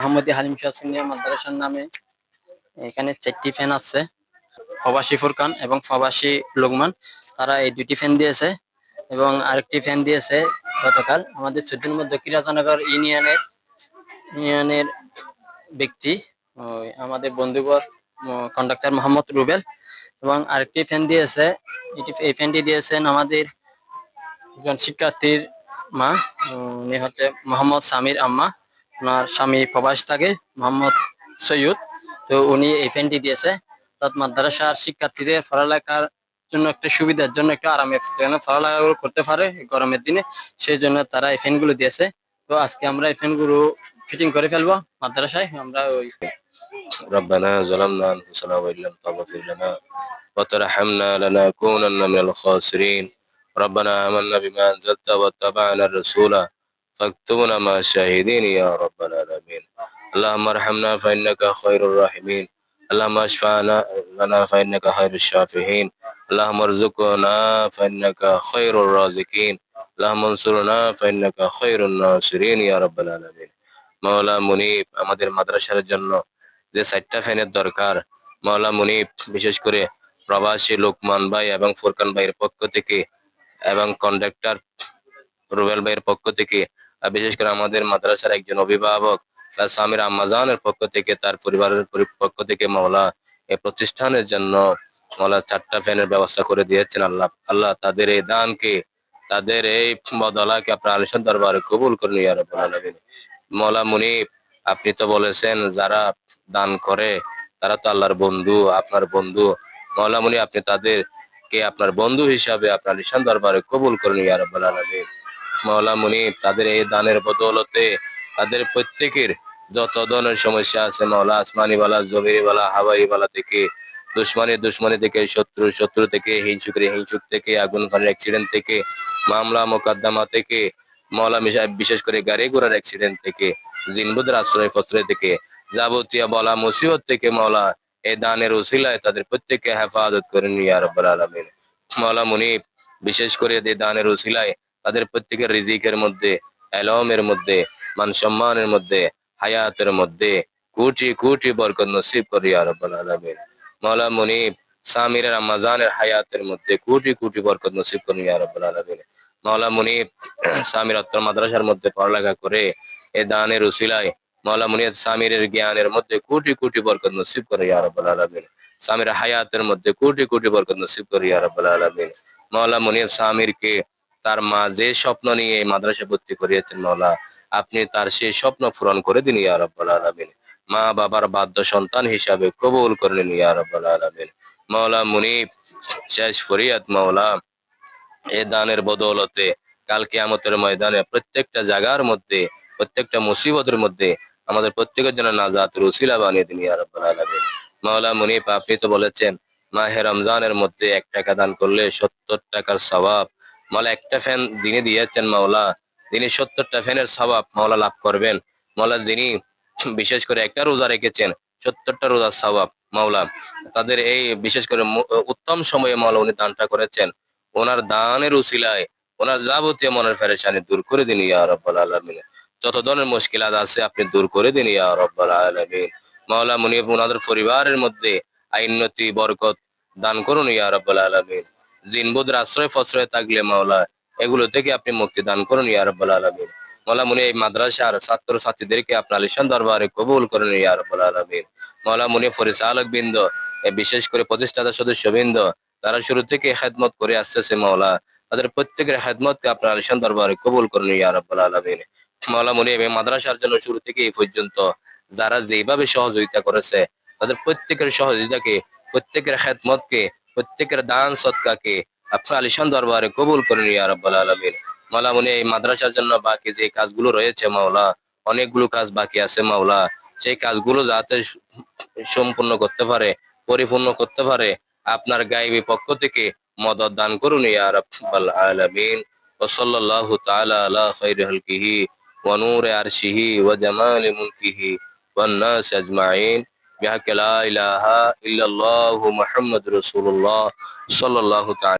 মোহাম্মদী হালিম শাহ সুনিয়া মাদ্রাসার নামে এখানে চারটি ফ্যান আছে। প্রবাসী ফুরকান এবং প্রবাসী লোকমান, তারা এই দুটি ফ্যান দিয়েছে এবং আরেকটি ফ্যান দিয়েছে গতকাল। আমাদের চোদ্দোর মধ্যে কিরাজানগর ইউনিয়নের ইউনিয়নের ব্যক্তি আমাদের বন্ধুবর কন্ডাক্টর মোহাম্মদ রুবেল এবং আরেকটি ফ্যান দিয়েছে এই ফ্যানটি দিয়েছেন আমাদের একজন শিক্ষার্থীর মা উনি হচ্ছে মোহাম্মদ সামির আম্মা। ওনার স্বামী প্রবাস থাকে মোহাম্মদ সৈয়দ তো উনি এই ফ্যানটি দিয়েছে অর্থাৎ মাদ্রাসার শিক্ষার্থীদের পড়ালেখার জন্য একটা সুবিধার জন্য একটু আরামে যেন পড়ালেখা করতে পারে এই গরমের দিনে সেই জন্য তারা এই ফ্যানগুলো দিয়েছে তো আজকে আমরা এই ফ্যানগুলো ফিটিং করে ফেলবো মাদ্রাসায় আমরা ওই ربنا ظلمنا أنفسنا وإن لم تغفر لنا وترحمنا لنكونن من الخاسرين ربنا آمنا بما أنزلت واتبعنا الرسول فاكتبنا مع الشاهدين يا رب العالمين اللهم ارحمنا فإنك خير الراحمين اللهم اشفعنا لنا فإنك خير الشافعين اللهم ارزقنا فإنك خير الرازقين اللهم انصرنا فإنك خير الناصرين يا رب العالمين মাওলা মুনিব আমাদের মাদ্রাসার জন্য যে চারটা ফ্যানের দরকার মাওলা মুনিব বিশেষ করে প্রবাসী লোকমান ভাই এবং ফুরকান ভাইয়ের পক্ষ থেকে এবং কন্ডাক্টর রুবেল ভাইয়ের পক্ষ থেকে আর বিশেষ করে আমাদের মাদ্রাসার একজন অভিভাবক তার স্বামীর আম্মাজানের পক্ষ থেকে, তার পরিবারের পরি- পক্ষ থেকে মাওলা এই প্রতিষ্ঠানের জন্য মাওলা চারটা ফ্যানের ব্যবস্থা করে দিয়েছেন আল্লাহ। আল্লাহ তাদের এই দানকে, তাদের এই বদলাকে আপনার আলিশান দরবারে কবুল রাব্বুল আলামিন। মৌলা মুনিব, আপনি তো বলেছেন যারা দান করে, তারা তো আল্লাহর বন্ধু, আপনার বন্ধু। মৌলা মুনি আপনি তাদেরকে আপনার বন্ধু হিসাবে আপনার ঈশান দরবারে কবুল করুন ইয়া রাব্বুল আলামিন। মৌলা মুনিব, তাদের এই দানের বদৌলতে তাদের প্রত্যেকের যত ধরনের সমস্যা আছে মৌলা আসমানি বালা জমিরি বালা হাওয়াই বালা থেকে, দুশ্মনী দুশ্মনী থেকে, শত্রু শত্রু থেকে হিংসুকের হিংসুক থেকে, আগুন ফানের অ্যাক্সিডেন্ট থেকে, মামলা মোকদ্দমা থেকে মিশা- বিশেষ করে গাড়ি ঘোড়ার অ্যাক্সিডেন্ট থেকে, জিনবুদের আশ্রয় পত্রে থেকে, যাবতীয় বলা মুসিবত থেকে মৌলা এই দানের উসিলায় তাদের প্রত্যেককে হেফাজত করেন ইয়া রাব্বুল আলামিন। মৌলা মুনিব, বিশেষ করে এই দানের উসিলায় তাদের প্রত্যেকের রিজিকের মধ্যে, এলমের মধ্যে মান সম্মানের মধ্যে, হায়াতের মধ্যে কোটি কোটি বরকত নসিব করি ইয়া রাব্বুল আলামিন। মৌলা মুনিব সামিরের আমাজানের হায়াতের মধ্যে কোটি কোটি বরকত নসিব করেন ইয়া রাব্বুল আলামিন। মৌলা মুনিব, সামির অত্তর মাদ্রাসার মধ্যে পড়ালেখা করে এ দানের উসিলায় মৌলা মুনিয়াত সামিরের জ্ঞানের মধ্যে কোটি কোটি বরকত নসিব করে ইয়া রাব্বুল আলামিন। সামির হায়াতের মধ্যে কোটি কোটি বরকত নসিব করে ইয়া রাব্বুল আলামিন। মৌলা মুনিয়াত সামিরকে তার মা যে স্বপ্ন নিয়ে এই মাদ্রাসায় ভর্তি করিয়েছেন মৌলা, আপনি তার সেই স্বপ্ন পূরণ করে দিন ইয়া রাব্বুল আলামিন। মা বাবার বাধ্য সন্তান হিসাবে কবুল করলেন ইয়া রাব্বুল আলামিন। মৌলা মুনিব, শেষ ফরিয়াদ মৌলা, এ দানের বদৌলতে কাল কিয়ামতের ময়দানে প্রত্যেকটা জায়গার মধ্যে, প্রত্যেকটা মুসিবতের মধ্যে আমাদের প্রত্যেকের জন্য নাজাত রুসিলা বানিয়ে দিন ইয়া রাব্বুল আলামিন। মাওলা মুনিফ আপনি তো বলেছেন, মাহে রমজানের মধ্যে এক টাকা দান করলে সত্তর টাকার সওয়াব মাওলা একটা ফ্যান যিনি দিয়েছেন মাওলা তিনি সত্তরটা ফ্যানের সওয়াব মাওলা লাভ করবেন। মাওলা যিনি বিশেষ করে একটা রোজা রেখেছেন, সত্তরটা রোজার সওয়াব মাওলা, তাদের এই বিশেষ করে উত্তম সময়ে মাওলা উনি দানটা করেছেন। ওনার দানের উসিলায়, ওনার যাবতীয় মনের ফেরেশানি দূর করে দিন ইয়া রাব্বুল আলামিন। যত ধরনের মুশকিলাত আছে আপনি দূর করে দিন ইয়া রাব্বুল আলামিন। মাওলা মুনিব ওনাদের পরিবারের মধ্যে আইনতি বরকত দান করুন ইয়া রাব্বুল আলামিন। জিনবুদের আশ্রয় ফশ্রয় থাকলে মাওলা, এগুলো থেকে আপনি মুক্তি দান করুন ইয়া রাব্বুল আলামিন। মাওলা মুনি এই মাদ্রাসার ছাত্র ছাত্রীদেরকে আপনার আলিশান দরবারে কবুল করুন ইয়া রাব্বুল আলামিন। মাওলা মুনি পরিচালক বৃন্দ বিশেষ করে প্রতিষ্ঠাতা সদস্য বৃন্দ তারা শুরু থেকে খেদমত করে আসতেছে মাওলা। তাদের প্রত্যেকের খেদমতকে আপনার আলিশান দরবারে কবুল করুন ইয়া রাব্বুল আলামিন। মাওলা মুনি এবং মাদ্রাসার জন্য শুরু থেকে এই পর্যন্ত যারা যেভাবে সহযোগিতা করেছে, তাদের প্রত্যেকের সহযোগিতাকে, প্রত্যেকের খেদমতকে প্রত্যেকের দান সৎকাকে আপনার আলিশান দরবারে কবুল করুন ইয়া রাব্বুল আলামিন মাওলা মুনি এই মাদ্রাসার জন্য বাকি যে কাজগুলো রয়েছে মাওলা অনেকগুলো কাজ বাকি আছে মাওলা সেই কাজগুলো যাতে সম্পূর্ণ করতে পারে পরিপূর্ণ করতে পারে আপনার গাইবী পক্ষ থেকে মদত দান করুন ইয়া রাব্বাল আলামিন وصلى الله تعالى على خير خلقه ونور عرشه وجمال ملكه والناس أجمعين بحق لا إله إلا الله محمد رسول الله صلى الله تعالى